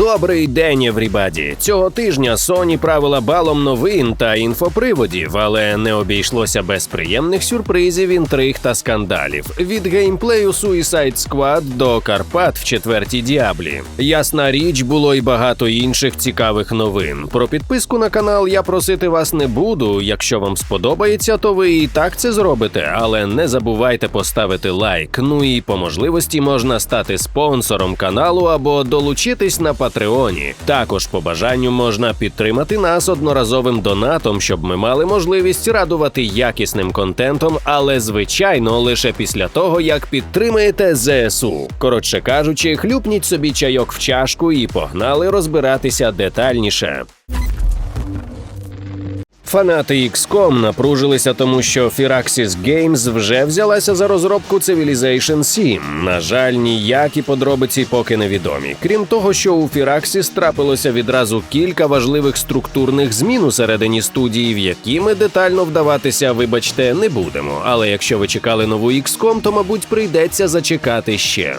Добрий день, еврібаді! Цього тижня Sony правила балом новин та інфоприводів, але не обійшлося без приємних сюрпризів, інтриг та скандалів. Від геймплею Suicide Squad до Карпат в четвертій діаблі. Ясна річ, було й багато інших цікавих новин. Про підписку на канал я просити вас не буду. Якщо вам сподобається, то ви і так це зробите, але не забувайте поставити лайк. Ну і по можливості можна стати спонсором каналу або долучитись на Патреоні. Також по бажанню можна підтримати нас одноразовим донатом, щоб ми мали можливість радувати якісним контентом, але звичайно лише після того, як підтримаєте ЗСУ. Коротше кажучи, хлюпніть собі чайок в чашку і погнали розбиратися детальніше. Фанати XCOM напружилися, тому що Firaxis Games вже взялася за розробку Civilization 7. На жаль, ніякі подробиці поки невідомі. Крім того, що у Firaxis трапилося відразу кілька важливих структурних змін у середині студії, в які ми детально вдаватися, вибачте, не будемо. Але якщо ви чекали нову XCOM, то мабуть прийдеться зачекати ще.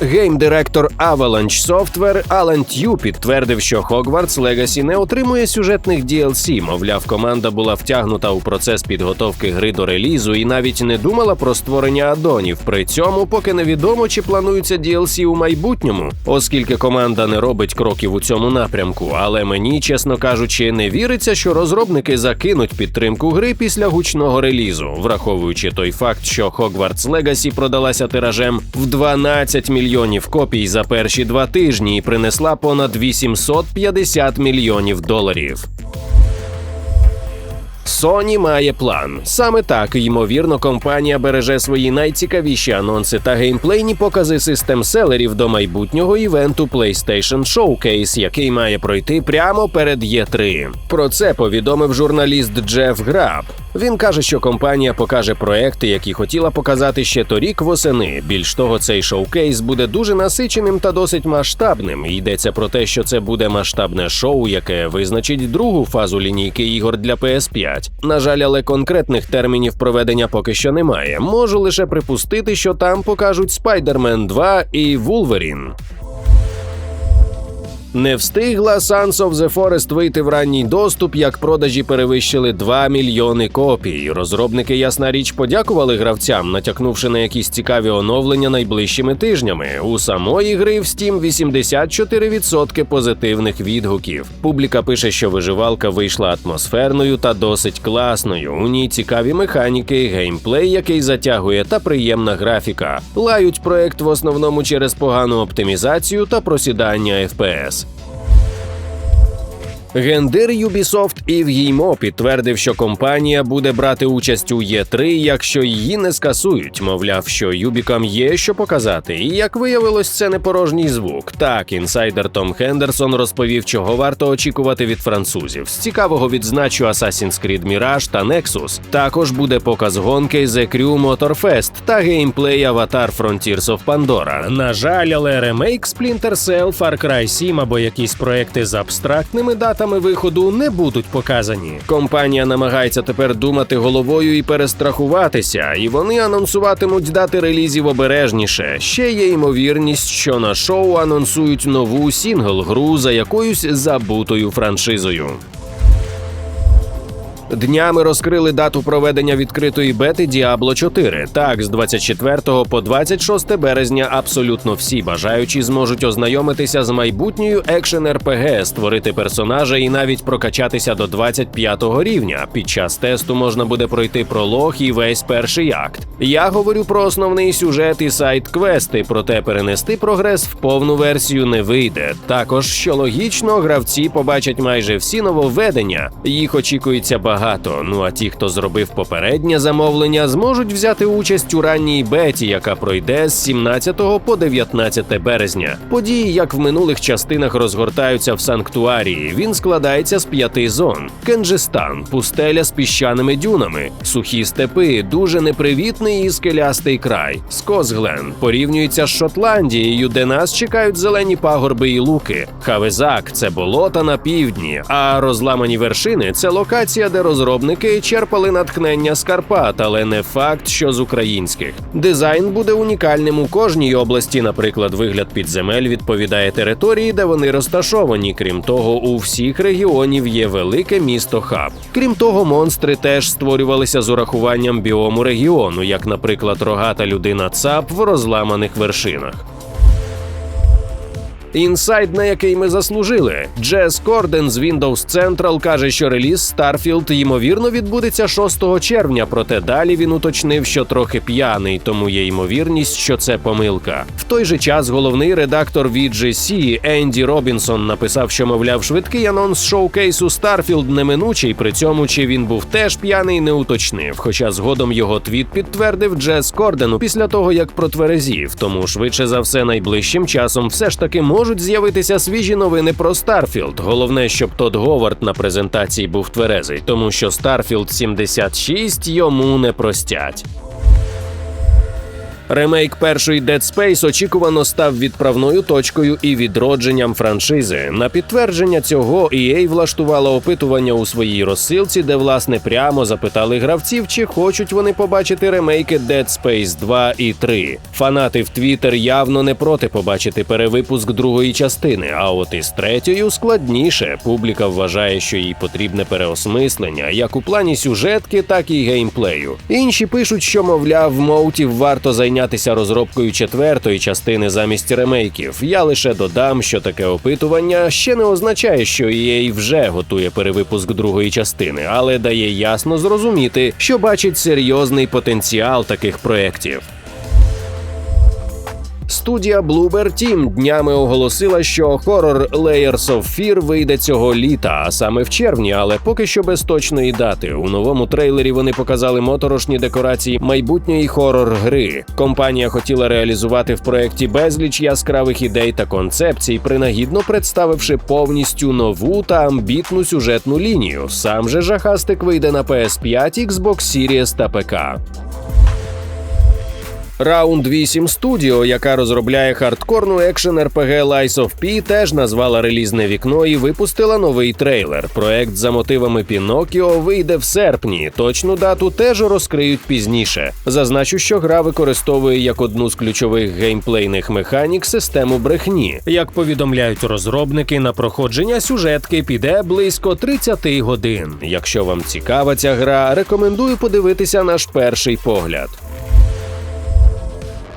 Гейм-директор Avalanche Software Алан Т'ю підтвердив, що Hogwarts Legacy не отримує сюжетних DLC. Мовляв, команда була втягнута у процес підготовки гри до релізу і навіть не думала про створення адонів. При цьому поки невідомо, чи плануються DLC у майбутньому, оскільки команда не робить кроків у цьому напрямку. Але мені, чесно кажучи, не віриться, що розробники закинуть підтримку гри після гучного релізу, враховуючи той факт, що Hogwarts Legacy продалася тиражем в 12 мільйонів мільйонів копій за перші два тижні і принесла понад 850 мільйонів доларів. Sony має план. Саме так, ймовірно, компанія береже свої найцікавіші анонси та геймплейні покази систем селерів до майбутнього івенту PlayStation Showcase, який має пройти прямо перед E3. Про це повідомив журналіст Джеф Граб. Він каже, що компанія покаже проекти, які хотіла показати ще торік восени. Більш того, цей шоукейс буде дуже насиченим та досить масштабним. Йдеться про те, що це буде масштабне шоу, яке визначить другу фазу лінійки ігор для PS5. На жаль, але конкретних термінів проведення поки що немає. Можу лише припустити, що там покажуть Spider-Man 2 і Wolverine. Не встигла Sons of the Forest вийти в ранній доступ, як продажі перевищили 2 мільйони копій. Розробники, ясна річ, подякували гравцям, натякнувши на якісь цікаві оновлення найближчими тижнями. У самої гри в Steam 84% позитивних відгуків. Публіка пише, що виживалка вийшла атмосферною та досить класною. У ній цікаві механіки, геймплей, який затягує, та приємна графіка. Лають проект в основному через погану оптимізацію та просідання FPS. Гендир Ubisoft Ів Гіймо підтвердив, що компанія буде брати участь у Є3, якщо її не скасують. Мовляв, що Юбікам є що показати. І як виявилось, це не порожній звук. Так, інсайдер Том Хендерсон розповів, чого варто очікувати від французів. З цікавого відзначу Assassin's Creed Mirage та Nexus. Також буде показ гонки The Crew Motorfest та геймплей Avatar Frontiers of Pandora. На жаль, але ремейк Splinter Cell, Far Cry 7 або якісь проекти з абстрактними датами виходу не будуть показані. Компанія намагається тепер думати головою і перестрахуватися, і вони анонсуватимуть дати релізів обережніше. Ще є ймовірність, що на шоу анонсують нову сінгл-гру за якоюсь забутою франшизою. Днями розкрили дату проведення відкритої бети Diablo 4. Так, з 24 по 26 березня абсолютно всі бажаючі зможуть ознайомитися з майбутньою екшен РПГ, створити персонажа і навіть прокачатися до 25 рівня. Під час тесту можна буде пройти пролог і весь перший акт. Я говорю про основний сюжет і сайт квести, проте перенести прогрес в повну версію не вийде. Також що логічно, гравці побачать майже всі нововведення. Їх очікується багато багато. Ну а ті, хто зробив попереднє замовлення, зможуть взяти участь у ранній беті, яка пройде з 17 по 19 березня. Події, як в минулих частинах, розгортаються в санктуарії. Він складається з п'яти зон: Кенджестан, пустеля з піщаними дюнами, сухі степи, дуже непривітний і скелястий край. Скозглен порівнюється з Шотландією, де нас чекають зелені пагорби і луки. Хавезак це болота на півдні, а розламані вершини це локація, де розробники черпали натхнення з Карпат, але не факт, що з українських. Дизайн буде унікальним у кожній області. Наприклад, вигляд підземель відповідає території, де вони розташовані. Крім того, у всіх регіонів є велике місто хаб. Крім того, монстри теж створювалися з урахуванням біому регіону, як, наприклад, рогата людина ЦАП в розламаних вершинах. Інсайд, на який ми заслужили. Джес Корден з Windows Central каже, що реліз Starfield ймовірно відбудеться 6 червня, проте далі він уточнив, що трохи п'яний, тому є ймовірність, що це помилка. В той же час головний редактор VGC Енді Робінсон написав, що мовляв, швидкий анонс шоукейсу Starfield неминучий. При цьому чи він був теж п'яний, не уточнив. Хоча згодом його твіт підтвердив Джес Кордену після того, як протверезів. Тому швидше за все найближчим часом все ж таки можуть з'явитися свіжі новини про Старфілд. Головне, щоб Тодд Говард на презентації був тверезий, тому що Старфілд 76 йому не простять. Ремейк першої Dead Space очікувано став відправною точкою і відродженням франшизи. На підтвердження цього EA влаштувала опитування у своїй розсилці, де власне прямо запитали гравців, чи хочуть вони побачити ремейки Dead Space 2 і 3. Фанати в Twitter явно не проти побачити перевипуск другої частини. А от із третьою складніше. Публіка вважає, що їй потрібне переосмислення, як у плані сюжетки, так і геймплею. Інші пишуть, що мовляв, моутів варто зайняти зайнятися розробкою четвертої частини замість ремейків. Я лише додам, що таке опитування ще не означає, що EA вже готує перевипуск другої частини, але дає ясно зрозуміти, що бачить серйозний потенціал таких проєктів. Студія Bloober Team днями оголосила, що хорор Layers of Fear вийде цього літа, а саме в червні, але поки що без точної дати. У новому трейлері вони показали моторошні декорації майбутньої хорор гри. Компанія хотіла реалізувати в проєкті безліч яскравих ідей та концепцій, принагідно представивши повністю нову та амбітну сюжетну лінію. Сам же жахастик вийде на PS5, Xbox Series та ПК. Round 8 Studio, яка розробляє хардкорну екшен RPG Lies of P, теж назвала релізне вікно і випустила новий трейлер. Проект за мотивами Пінокіо вийде в серпні. Точну дату теж розкриють пізніше. Зазначу, що гра використовує як одну з ключових геймплейних механік систему брехні. Як повідомляють розробники, на проходження сюжетки піде близько 30 годин. Якщо вам цікава ця гра, рекомендую подивитися наш перший погляд.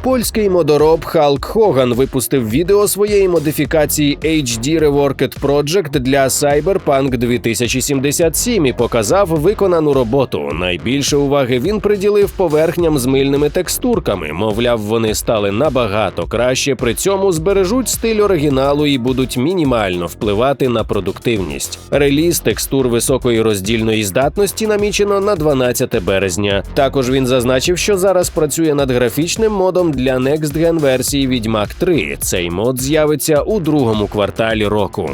Польський модороб Халк Хоган випустив відео своєї модифікації HD Reworked Project для Cyberpunk 2077 і показав виконану роботу. Найбільше уваги він приділив поверхням з мильними текстурками. Мовляв, вони стали набагато краще, при цьому збережуть стиль оригіналу і будуть мінімально впливати на продуктивність. Реліз текстур високої роздільної здатності намічено на 12 березня. Також він зазначив, що зараз працює над графічним модом для Next Gen версії Відьмак 3. Цей мод з'явиться у другому кварталі року.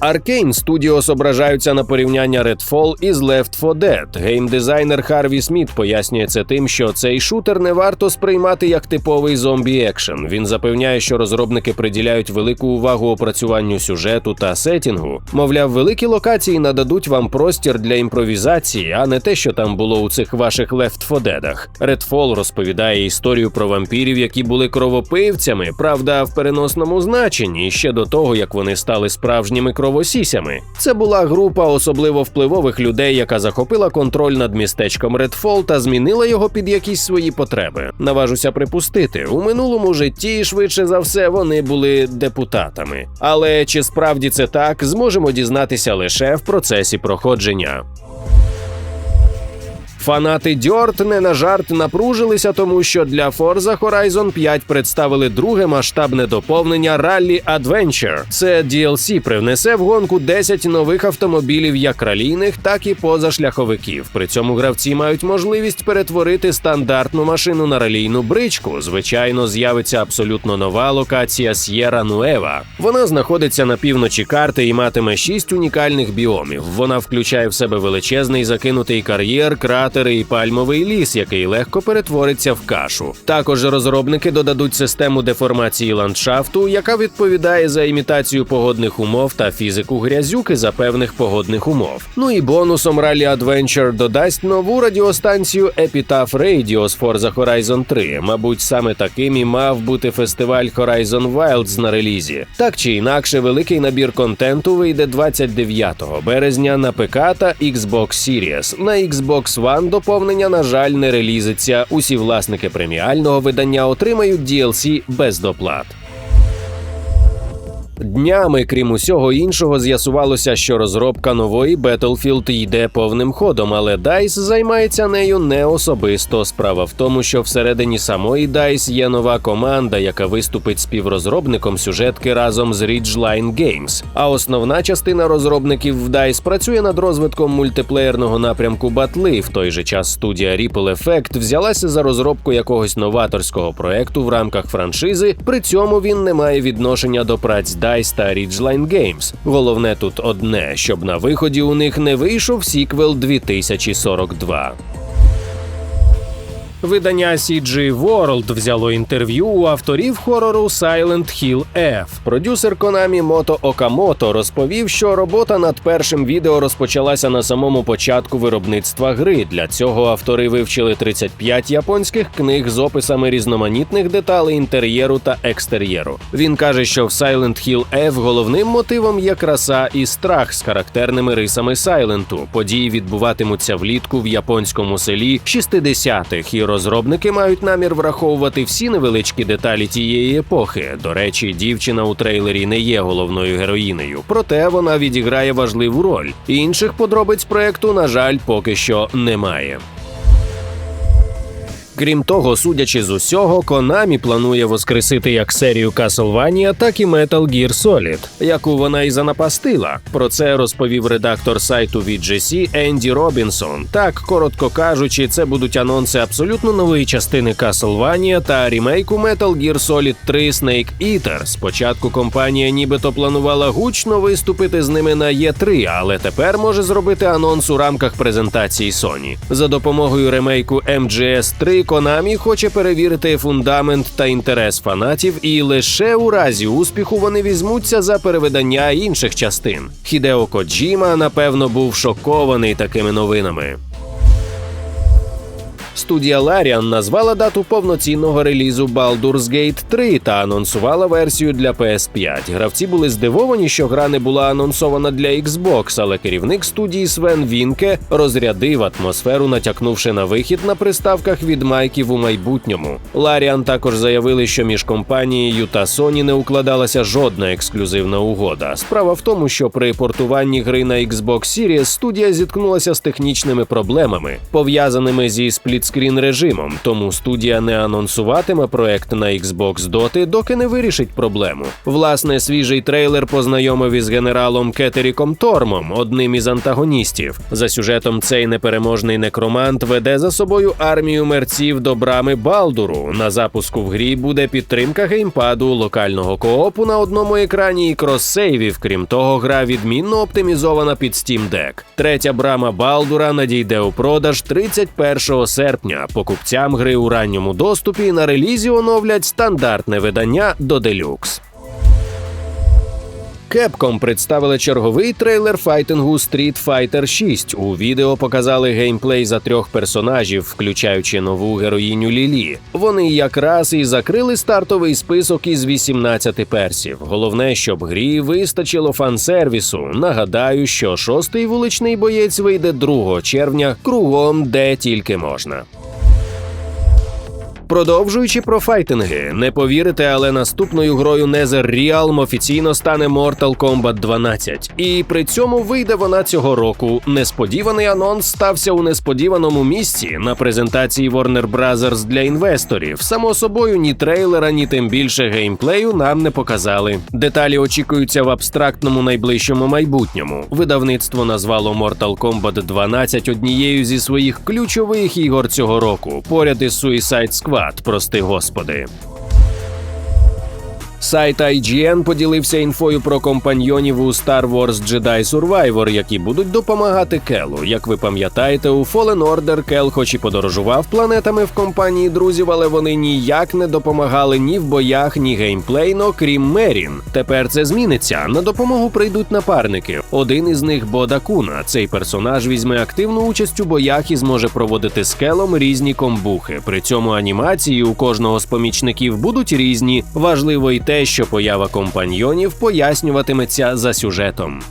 Arcane Studios ображаються на порівняння Redfall із Left 4 Dead. Геймдизайнер Харві Сміт пояснює це тим, що цей шутер не варто сприймати як типовий зомбі екшен. Він запевняє, що розробники приділяють велику увагу опрацюванню сюжету та сетінгу. Мовляв, великі локації нададуть вам простір для імпровізації, а не те, що там було у цих ваших Left 4 Dead. Redfall розповідає історію про вампірів, які були кровопивцями, правда, в переносному значенні ще до того, як вони стали справжніми кровопивцями кровосісями. Це була група особливо впливових людей, яка захопила контроль над містечком Редфол та змінила його під якісь свої потреби. Наважуся припустити, у минулому житті швидше за все вони були депутатами. Але чи справді це так, зможемо дізнатися лише в процесі проходження. Фанати Дьорт не на жарт напружилися, тому що для Forza Horizon 5 представили друге масштабне доповнення Rally Adventure. Це DLC привнесе в гонку 10 нових автомобілів, як ралійних, так і позашляховиків. При цьому гравці мають можливість перетворити стандартну машину на ралійну бричку. Звичайно, з'явиться абсолютно нова локація С'єра Нуева. Вона знаходиться на півночі карти і матиме 6 унікальних біомів. Вона включає в себе величезний закинутий кар'єр, крат і пальмовий ліс, який легко перетвориться в кашу. Також розробники додадуть систему деформації ландшафту, яка відповідає за імітацію погодних умов та фізику грязюки за певних погодних умов. Ну і бонусом Rally Adventure додасть нову радіостанцію Epitaph Radio з Forza Horizon 3. Мабуть, саме таким і мав бути фестиваль Horizon Wilds на релізі. Так чи інакше, великий набір контенту вийде 29 березня на ПК та Xbox Series. На Xbox One доповнення, на жаль, не релізиться. Усі власники преміального видання отримають DLC без доплат. Днями, крім усього іншого, з'ясувалося, що розробка нової Battlefield йде повним ходом, але DICE займається нею не особисто. Справа в тому, що всередині самої DICE є нова команда, яка виступить співрозробником сюжетки разом з Ridgeline Games. А основна частина розробників в DICE працює над розвитком мультиплеєрного напрямку Батли. В той же час студія Ripple Effect взялася за розробку якогось новаторського проекту в рамках франшизи. При цьому він не має відношення до праць DICE та Ridgeline Games. Головне тут одне, щоб на виході у них не вийшов сіквел 2042. Видання CG World взяло інтерв'ю у авторів хорору Silent Hill F. Продюсер Konami Мото Окамото розповів, що робота над першим відео розпочалася на самому початку виробництва гри. Для цього автори вивчили 35 японських книг з описами різноманітних деталей інтер'єру та екстер'єру. Він каже, що в Silent Hill F головним мотивом є краса і страх з характерними рисами Сайленту. Події відбуватимуться влітку в японському селі 60-х і розробники мають намір враховувати всі невеличкі деталі тієї епохи. До речі, дівчина у трейлері не є головною героїнею, проте вона відіграє важливу роль. Інших подробиць проекту, на жаль, поки що немає. Крім того, судячи з усього, Konami планує воскресити як серію Castlevania, так і Metal Gear Solid, яку вона і занапастила. Про це розповів редактор сайту VGC Енді Робінсон. Так, коротко кажучи, це будуть анонси абсолютно нової частини Castlevania та рімейку Metal Gear Solid 3 Snake Eater. Спочатку компанія нібито планувала гучно виступити з ними на E3, але тепер може зробити анонс у рамках презентації Sony. За допомогою ремейку MGS 3 Konami хоче перевірити фундамент та інтерес фанатів, і лише у разі успіху вони візьмуться за перевидання інших частин. Хідео Коджіма, напевно, був шокований такими новинами. Студія Larian назвала дату повноцінного релізу Baldur's Gate 3 та анонсувала версію для PS5. Гравці були здивовані, що гра не була анонсована для Xbox, але керівник студії Свен Вінке розрядив атмосферу, натякнувши на вихід на приставках від майків у майбутньому. Larian також заявили, що між компанією та Sony не укладалася жодна ексклюзивна угода. Справа в тому, що при портуванні гри на Xbox Series студія зіткнулася з технічними проблемами, пов'язаними зі сплітскрін режимом, тому студія не анонсуватиме проект на Xbox доти, доки не вирішить проблему. Власне, свіжий трейлер познайомив із генералом Кетеріком Тормом, одним із антагоністів. За сюжетом цей непереможний некромант веде за собою армію мерців до брами Балдуру. На запуску в грі буде підтримка геймпаду, локального коопу на одному екрані і кроссейвів. Крім того, гра відмінно оптимізована під Steam Deck. Третя брама Балдура надійде у продаж 31 серпня. Покупцям гри у ранньому доступі на релізі оновлять стандартне видання до Deluxe. Capcom представили черговий трейлер файтингу Street Fighter 6. У відео показали геймплей за трьох персонажів, включаючи нову героїню Лілі. Вони якраз і закрили стартовий список із 18 персів. Головне, щоб грі вистачило фан-сервісу. Нагадаю, що шостий вуличний боєць вийде 2 червня кругом, де тільки можна. Продовжуючи про файтинги, не повірите, але наступною грою Nether Realm офіційно стане Mortal Kombat 12. І при цьому вийде вона цього року. Несподіваний анонс стався у несподіваному місці на презентації Warner Bros. для інвесторів. Само собою, ні трейлера, ні тим більше геймплею нам не показали. Деталі очікуються в абстрактному найближчому майбутньому. Видавництво назвало Mortal Kombat 12 однією зі своїх ключових ігор цього року, поряд із Suicide Squad. Прости господи. Сайт IGN поділився інфою про компаньйонів у Star Wars Jedi Survivor, які будуть допомагати Келу. Як ви пам'ятаєте, у Fallen Order Кел, хоч і подорожував планетами в компанії друзів, але вони ніяк не допомагали ні в боях, ні геймплейно, крім Мерін. Тепер це зміниться. На допомогу прийдуть напарники. Один із них Бода Куна. Цей персонаж візьме активну участь у боях і зможе проводити з Келом різні комбухи. При цьому анімації у кожного з помічників будуть різні. Важливо й те, що поява компаньйонів пояснюватиметься за сюжетом.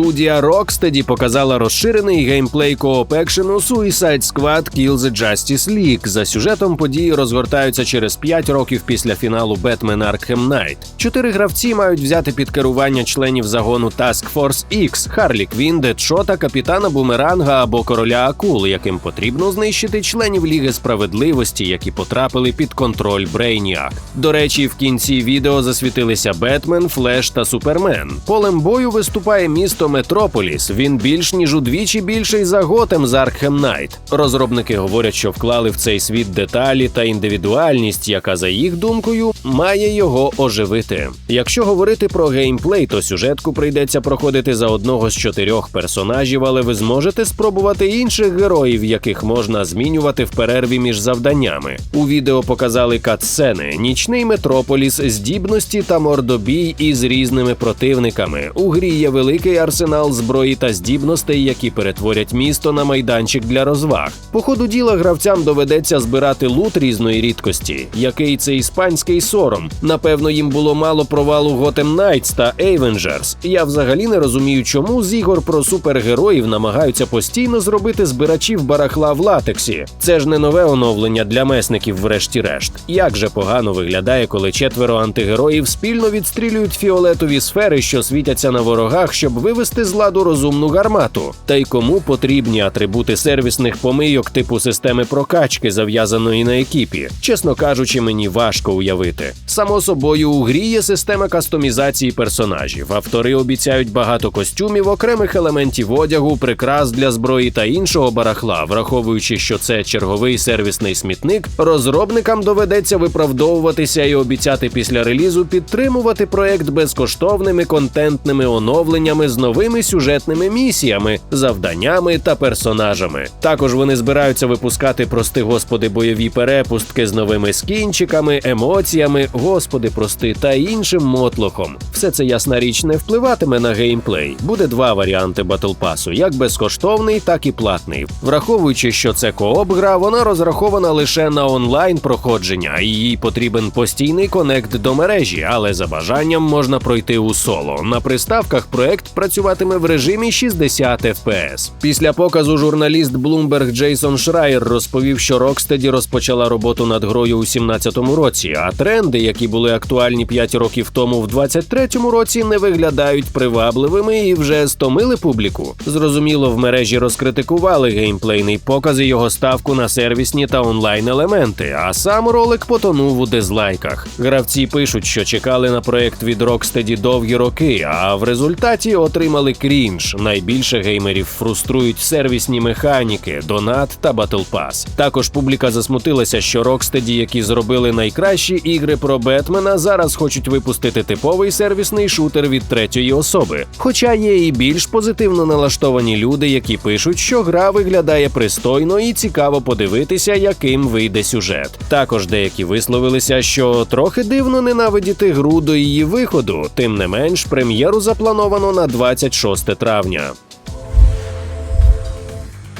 Студія Rocksteady показала розширений геймплей кооп екшену Suicide Squad Kill the Justice League. За сюжетом події розгортаються через 5 років після фіналу Batman Arkham Knight. Чотири гравці мають взяти під керування членів загону Task Force X, Харлі Квін, Дедшота, капітана Бумеранга або короля Акул, яким потрібно знищити членів Ліги справедливості, які потрапили під контроль Брейніак. До речі, в кінці відео засвітилися Бетмен, Флеш та Супермен. Полем бою виступає місто Метрополіс. Він більш ніж удвічі більший за Готем з Аркхем Найт. Розробники говорять, що вклали в цей світ деталі та індивідуальність, яка, за їх думкою, має його оживити. Якщо говорити про геймплей, то сюжетку прийдеться проходити за одного з чотирьох персонажів, але ви зможете спробувати інших героїв, яких можна змінювати в перерві між завданнями. У відео показали катсцени, нічний метрополіс, здібності та мордобій із різними противниками. У грі є великий арсенал зброї та здібностей, які перетворять місто на майданчик для розваг. По ходу діла гравцям доведеться збирати лут різної рідкості. Який це іспанський сором? Напевно, їм було мало провалу Gotham Knights та Avengers. Я взагалі не розумію, чому з ігор про супергероїв намагаються постійно зробити збирачів барахла в латексі. Це ж не нове оновлення для месників, врешті-решт. Як же погано виглядає, коли четверо антигероїв спільно відстрілюють фіолетові сфери, що світяться на ворогах, щоб вивести з ладу розумну гармату. Та й кому потрібні атрибути сервісних помийок типу системи прокачки, зав'язаної на екіпі. Чесно кажучи, мені важко уявити. Само собою, у грі є система кастомізації персонажів. Автори обіцяють багато костюмів, окремих елементів одягу, прикрас для зброї та іншого барахла, враховуючи, що це черговий сервісний смітник, розробникам доведеться виправдовуватися і обіцяти після релізу підтримувати проект безкоштовними контентними оновленнями з новими сюжетними місіями, завданнями та персонажами. Також вони збираються випускати прости господи бойові перепустки з новими скінчиками, емоціями, господи прости та іншим мотлохом. Все це ясна річ не впливатиме на геймплей. Буде два варіанти Pass, як безкоштовний, так і платний. Враховуючи, що це кооп гра, вона розрахована лише на онлайн проходження, і їй потрібен постійний конект до мережі, але за бажанням можна пройти у соло. На приставках проект працюватиме в режимі 60 FPS. Після показу журналіст Bloomberg Джейсон Шрайер розповів, що Rocksteady розпочала роботу над грою у 17-му році, а тренди, які були актуальні 5 років тому в 23-му році, не виглядають привабливими і вже стомили публіку. Зрозуміло, в мережі розкритикували геймплейний показ і його ставку на сервісні та онлайн елементи. А сам ролик потонув у дизлайках. Гравці пишуть, що чекали на проект від Rocksteady довгі роки, а в результаті отримали крінж. Найбільше геймерів фруструють сервісні механіки, донат та Battle Pass. Також публіка засмутилася, що Rocksteady, які зробили найкращі ігри про Бетмена, зараз хочуть випустити типовий сервісний шутер від третьої особи. Хоча є і більш позитивно налаштовані люди, які пишуть, що гра виглядає пристойно і цікаво подивитися, яким вийде сюжет. Також деякі висловилися, що трохи дивно ненавидіти гру до її виходу. Тим не менш, прем'єру заплановано на 26 травня.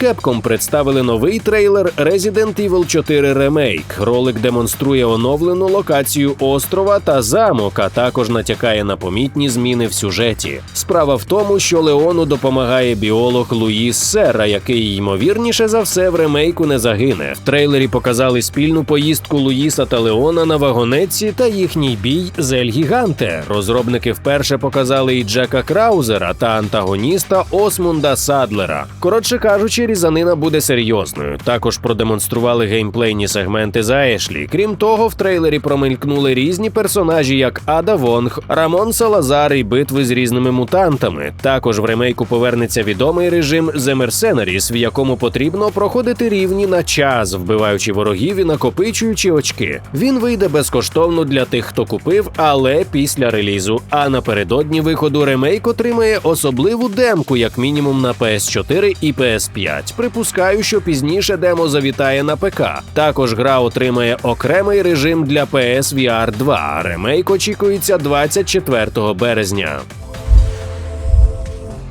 Capcom представили новий трейлер Resident Evil 4 Remake. Ролик демонструє оновлену локацію острова та замок, а також натякає на помітні зміни в сюжеті. Справа в тому, що Леону допомагає біолог Луїс Серра, який ймовірніше за все в ремейку не загине. В трейлері показали спільну поїздку Луїса та Леона на вагонетці та їхній бій з Ель Гіганте. Розробники вперше показали і Джека Краузера та антагоніста Осмунда Садлера. Коротше кажучи, різанина буде серйозною. Також продемонстрували геймплейні сегменти за Ешлі. Крім того, в трейлері промелькнули різні персонажі, як Ада Вонг, Рамон Салазар і битви з різними мутантами. Також в ремейку повернеться відомий режим The Mercenaries, в якому потрібно проходити рівні на час, вбиваючи ворогів і накопичуючи очки. Він вийде безкоштовно для тих, хто купив, але після релізу. А напередодні виходу ремейк отримає особливу демку, як мінімум на PS4 і PS5. Припускаю, що пізніше демо завітає на ПК. Також гра отримає окремий режим для PS VR 2. Ремейк очікується 24 березня.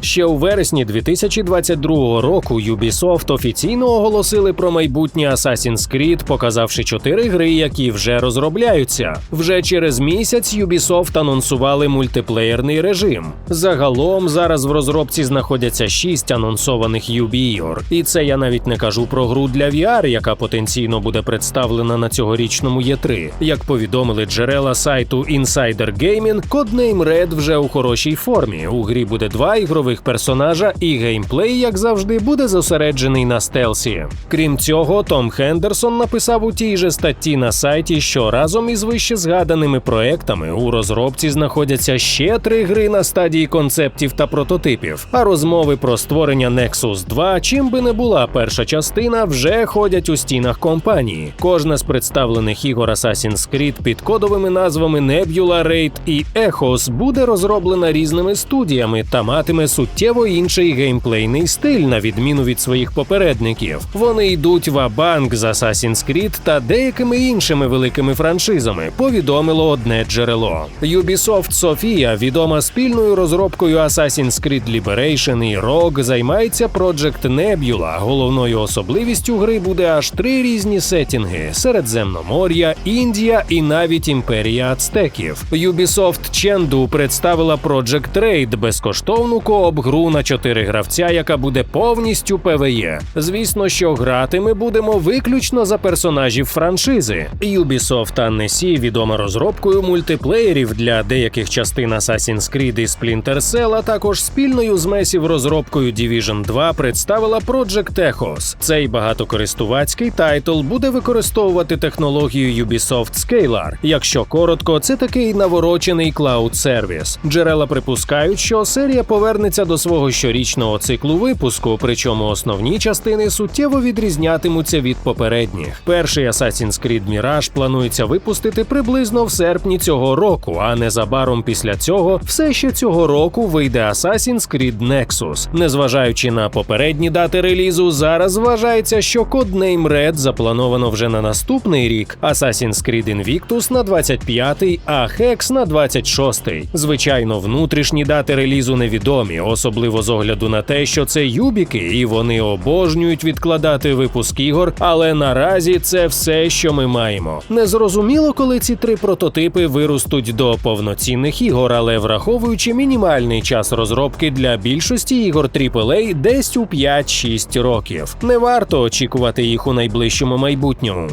Ще у вересні 2022 року Ubisoft офіційно оголосили про майбутнє Assassin's Creed, показавши чотири гри, які вже розробляються. Вже через місяць Ubisoft анонсували мультиплеєрний режим. Загалом зараз в розробці знаходяться шість анонсованих UB-ігор. І це я навіть не кажу про гру для VR, яка потенційно буде представлена на цьогорічному Є3. Як повідомили джерела сайту Insider Gaming, коднейм Red вже у хорошій формі. У грі буде два ігрових персонажа, і геймплей, як завжди, буде зосереджений на стелсі. Крім цього, Том Хендерсон написав у тій же статті на сайті, що разом із вище згаданими проектами у розробці знаходяться ще три гри на стадії концептів та прототипів. А розмови про створення Nexus 2, чим би не була перша частина, вже ходять у стінах компанії. Кожна з представлених ігор Assassin's Creed під кодовими назвами Nebula, Raid і Echos буде розроблена різними студіями та матиме суттєво інший геймплейний стиль, на відміну від своїх попередників. Вони йдуть в абанк з Assassin's Creed та деякими іншими великими франшизами. Повідомило одне джерело. Ubisoft Sofia, відома спільною розробкою Assassin's Creed Liberation і Rogue, займається Project Nebula. Головною особливістю гри буде аж три різні сетінги: Середземномор'я, Індія і навіть імперія ацтеків. Ubisoft Chengdu представила Project Raid безкоштовну кооп гру на чотири гравця, яка буде повністю ПВЕ. Звісно, що грати ми будемо виключно за персонажів франшизи. Ubisoft Annecy відома розробкою мультиплеєрів для деяких частин Assassin's Creed і Splinter Cell, а також спільною з Massive розробкою Division 2 представила Project Echos. Цей багатокористувацький тайтл буде використовувати технологію Ubisoft Scalar. Якщо коротко, це такий наворочений клауд сервіс. Джерела припускають, що серія повернеться до свого щорічного циклу випуску, причому основні частини суттєво відрізнятимуться від попередніх. Перший Assassin's Creed Mirage планується випустити приблизно в серпні цього року, а незабаром після цього все ще цього року вийде Assassin's Creed Nexus. Незважаючи на попередні дати релізу, зараз вважається, що коднейм Red заплановано вже на наступний рік. Assassin's Creed Invictus на 25-й, а Hex на 26-й. Звичайно, внутрішні дати релізу невідомі, особливо з огляду на те, що це юбіки, і вони обожнюють відкладати випуск ігор. Але наразі це все, що ми маємо. Незрозуміло, коли ці три прототипи виростуть до повноцінних ігор, але враховуючи мінімальний час розробки для більшості ігор AAA десь у 5-6 років. Не варто очікувати їх у найближчому майбутньому.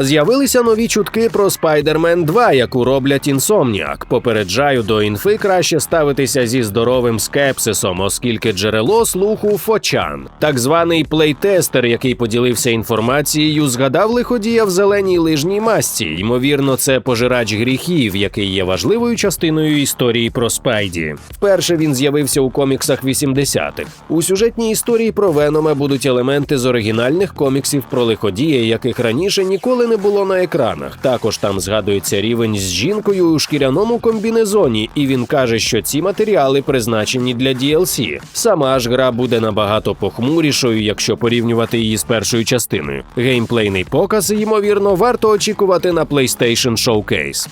З'явилися нові чутки про Spider-Man 2, яку роблять Insomniac. Попереджаю до інфи краще ставитися зі здоровим скепсисом, оскільки джерело слуху Фочан. Так званий плейтестер, який поділився інформацією, згадав лиходія в зеленій лижній масці. Ймовірно, це пожирач гріхів, який є важливою частиною історії про Спайді. Вперше він з'явився у коміксах 80-х. У сюжетній історії про Венома будуть елементи з оригінальних коміксів про лиходія, яких раніше ніколи не було на екранах. Також там згадується рівень з жінкою у шкіряному комбінезоні, і він каже, що ці матеріали призначені для DLC. Сама ж гра буде набагато похмурішою, якщо порівнювати її з першою частиною. Геймплейний показ, ймовірно, варто очікувати на PlayStation Showcase.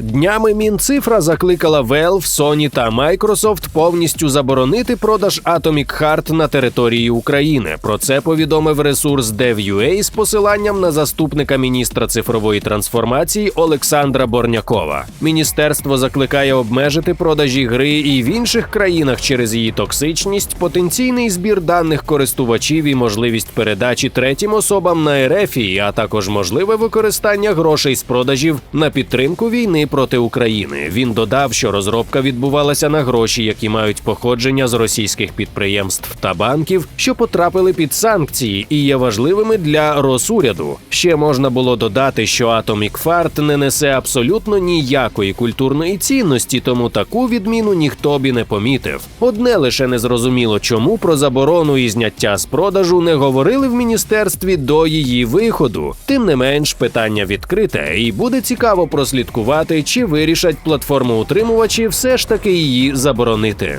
Днями Мінцифра закликала Valve, Sony та Microsoft повністю заборонити продаж Atomic Heart на території України. Про це повідомив ресурс Dev.ua з посиланням на заступника міністра цифрової трансформації Олександра Борнякова. Міністерство закликає обмежити продажі гри і в інших країнах через її токсичність, потенційний збір даних користувачів і можливість передачі третім особам на РФ, а також можливе використання грошей з продажів на підтримку війни проти України. Він додав, що розробка відбувалася на гроші, які мають походження з російських підприємств та банків, що потрапили під санкції і є важливими для Росуряду. Ще можна було додати, що Atomic Fart не несе абсолютно ніякої культурної цінності, тому таку відміну ніхто б і не помітив. Одне лише незрозуміло, чому про заборону і зняття з продажу не говорили в міністерстві до її виходу. Тим не менш, питання відкрите, і буде цікаво прослідкувати, чи вирішать платформоутримувачі все ж таки її заборонити.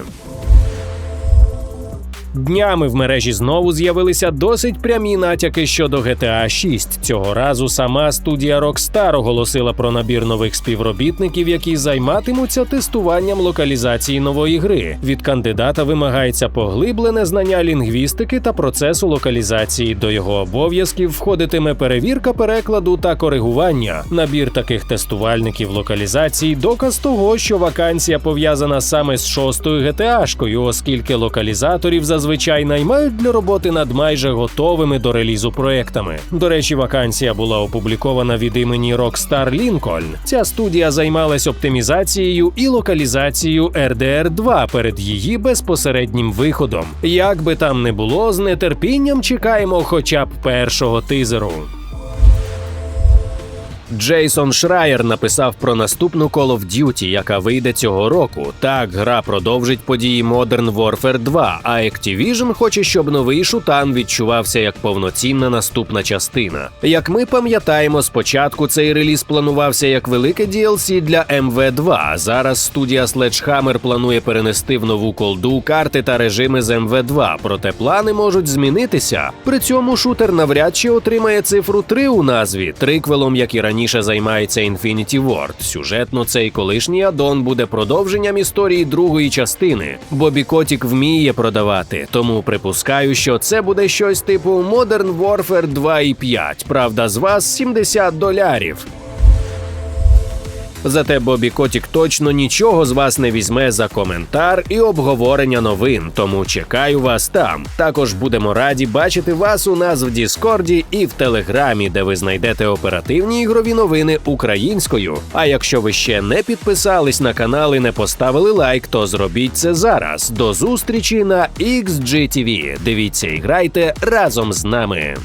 Днями в мережі знову з'явилися досить прямі натяки щодо GTA 6. Цього разу сама студія Rockstar оголосила про набір нових співробітників, які займатимуться тестуванням локалізації нової гри. Від кандидата вимагається поглиблене знання лінгвістики та процесу локалізації. До його обов'язків входитиме перевірка перекладу та коригування. Набір таких тестувальників локалізації доказ того, що вакансія пов'язана саме з шостою GTA-шкою, оскільки локалізаторів зазвичай наймають для роботи над майже готовими до релізу проектами. До речі, вакансія була опублікована від імені Rockstar Lincoln. Ця студія займалась оптимізацією і локалізацією RDR 2 перед її безпосереднім виходом. Як би там не було, з нетерпінням чекаємо хоча б першого тизеру. Джейсон Шрайер написав про наступну Call of Duty, яка вийде цього року. Так, гра продовжить події Modern Warfare 2, а Activision хоче, щоб новий шутан відчувався як повноцінна наступна частина. Як ми пам'ятаємо, спочатку цей реліз планувався як велике DLC для MV2. Зараз студія Sledgehammer планує перенести в нову колду карти та режими з MV2, проте плани можуть змінитися. При цьому шутер навряд чи отримає цифру 3 у назві, триквелом, як і раніше займається Infinity Ward. Сюжетно цей колишній аддон буде продовженням історії другої частини. Бобі Котік вміє продавати, тому припускаю, що це буде щось типу Modern Warfare 2.5. Правда, з вас 70 долярів. Зате Бобі Котік точно нічого з вас не візьме за коментар і обговорення новин, тому чекаю вас там. Також будемо раді бачити вас у нас в Діскорді і в Телеграмі, де ви знайдете оперативні ігрові новини українською. А якщо ви ще не підписались на канал і не поставили лайк, то зробіть це зараз. До зустрічі на XGTV. Дивіться і грайте разом з нами.